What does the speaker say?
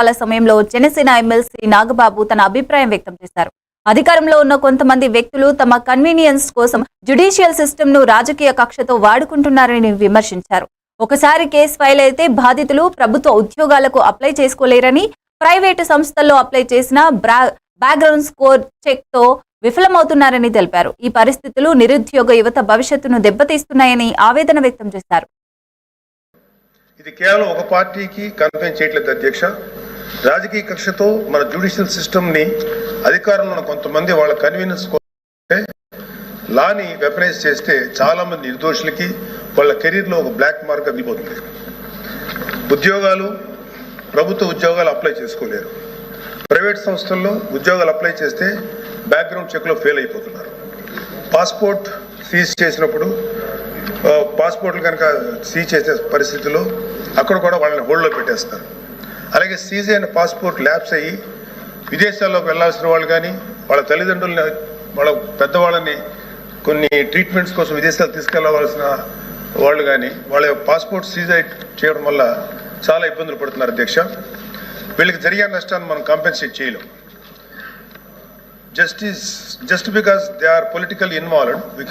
ఎన్నికల సమయంలో జనసేన ఎమ్మెల్సీ నాగబాబు తన అభిప్రాయం వ్యక్తం చేశారు. అధికారంలో ఉన్న కొంతమంది వ్యక్తులు తమ కన్వీనియన్స్ కోసం జ్యుడిషియల్ సిస్టమ్ను రాజకీయ కక్షతో వాడుకుంటున్నారని విమర్శించారు. ఒకసారి కేసు ఫైల్ అయితే బాధితులు ప్రభుత్వ ఉద్యోగాలకు అప్లై చేసుకోలేరని ప్రైవేటు సంస్థల్లో అప్లై చేసిన బ్యాక్గ్రౌండ్ స్కోర్ చెక్తో విఫలమవుతున్నారని తెలిపారు. ఈ పరిస్థితులు నిరుద్యోగ యువత భవిష్యత్తును దెబ్బతీస్తున్నాయని ఆవేదన వ్యక్తం చేశారు. ఇది కేవలం ఒక పార్టీకి కన్ఫైన్ చేయట్లేదు అధ్యక్ష. రాజకీయ కక్షతో మన జ్యుడిషియల్ సిస్టమ్ని అధికారంలో ఉన్న కొంతమంది వాళ్ళ కన్వీనియన్స్ లాని వెపనైజ్ చేస్తే చాలామంది నిర్దోషులకి వాళ్ళ కెరీర్లో ఒక బ్లాక్ మార్క్ అందిపోతుంది. ఉద్యోగాలు ప్రభుత్వ ఉద్యోగాలు అప్లై చేసుకోలేరు. ప్రైవేట్ సంస్థల్లో ఉద్యోగాలు అప్లై చేస్తే బ్యాక్గ్రౌండ్ చెక్లో ఫెయిల్ అయిపోతున్నారు. పాస్పోర్ట్ సీజ్ చేసినప్పుడు పాస్పోర్ట్లు కనుక సీజ్ చేసే పరిస్థితిలో అక్కడ కూడా వాళ్ళని హోల్డ్లో పెట్టేస్తారు. అలాగే సీజ్ అయిన పాస్పోర్ట్ ల్యాబ్స్ అయ్యి విదేశాల్లోకి వెళ్ళాల్సిన వాళ్ళు కానీ వాళ్ళ తల్లిదండ్రులని వాళ్ళ పెద్దవాళ్ళని కొన్ని ట్రీట్మెంట్స్ కోసం విదేశాలు తీసుకెళ్ళవలసిన వాళ్ళు కానీ వాళ్ళ పాస్పోర్ట్ సీజ్ అయి చేయడం వల్ల చాలా ఇబ్బందులు పడుతున్నారు అధ్యక్ష. వీళ్ళకి జరిగే నష్టాన్ని మనం కాంపెన్సేట్ చేయలేం. Justice just because they are political involved we